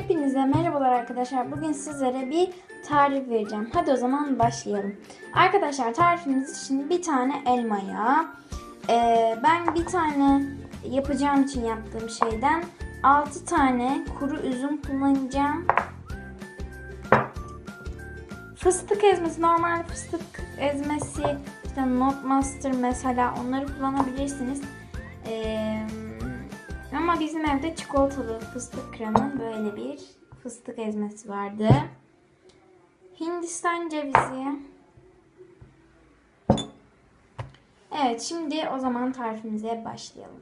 Hepinize merhabalar arkadaşlar. Bugün sizlere bir tarif vereceğim. Hadi o zaman başlayalım. Arkadaşlar tarifimiz için bir tane elmaya, e, ben bir tane yapacağım için yaptığım şeyden 6 tane kuru üzüm kullanacağım. Fıstık ezmesi, normal fıstık ezmesi, işte Not Master mesela onları kullanabilirsiniz. Ee, ama bizim evde çikolatalı fıstık kremi böyle bir fıstık ezmesi vardı. Hindistan cevizi. Evet şimdi o zaman tarifimize başlayalım.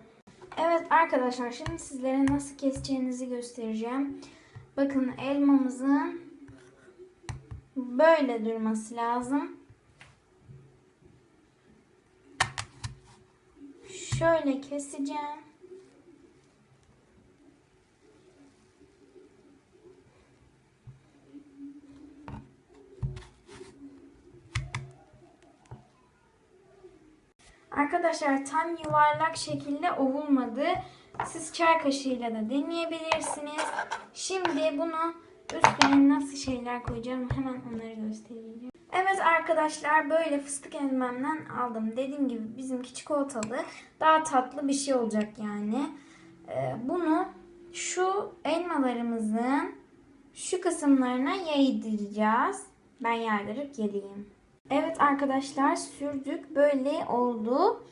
Evet arkadaşlar şimdi sizlere nasıl keseceğinizi göstereceğim. Bakın elmamızın böyle durması lazım. Şöyle keseceğim. Arkadaşlar tam yuvarlak şekilde ovulmadı. Siz çay kaşığıyla da deneyebilirsiniz. Şimdi bunu üstüne nasıl şeyler koyacağım hemen onları göstereceğim. Evet arkadaşlar böyle fıstık ezmemden aldım. Dediğim gibi bizimki çikolatalı. Daha tatlı bir şey olacak yani. Ee, bunu şu elmalarımızın şu kısımlarına yaydıracağız. Ben yaydırıp geleyim. Evet arkadaşlar sürdük. Böyle oldu.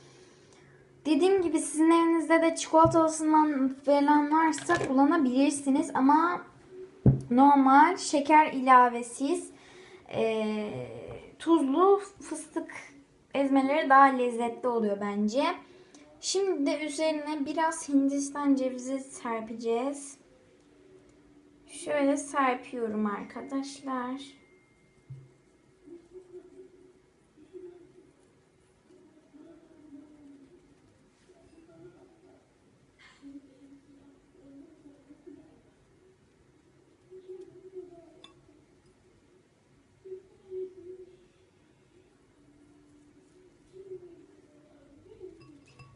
Dediğim gibi sizin evinizde de çikolatalısından falan varsa kullanabilirsiniz. Ama normal şeker ilavesiz e, tuzlu fıstık ezmeleri daha lezzetli oluyor bence. Şimdi de üzerine biraz hindistan cevizi serpeceğiz. Şöyle serpiyorum arkadaşlar.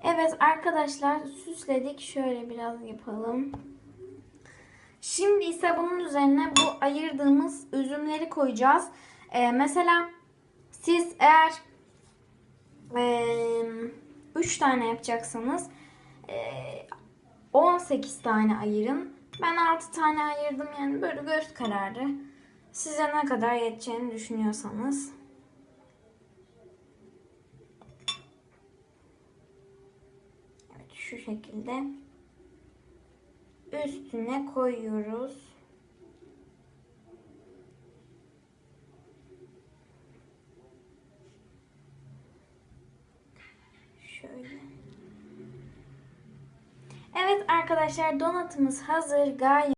Evet arkadaşlar süsledik. Şöyle biraz yapalım. Şimdi ise bunun üzerine bu ayırdığımız üzümleri koyacağız. Ee, mesela siz eğer 3 tane yapacaksanız e, 18 tane ayırın. Ben 6 tane ayırdım yani böyle göz kararı. Size ne kadar yeteceğini düşünüyorsanız. Evet şu şekilde üstüne koyuyoruz. Şöyle. Evet arkadaşlar donatımız hazır. Gayet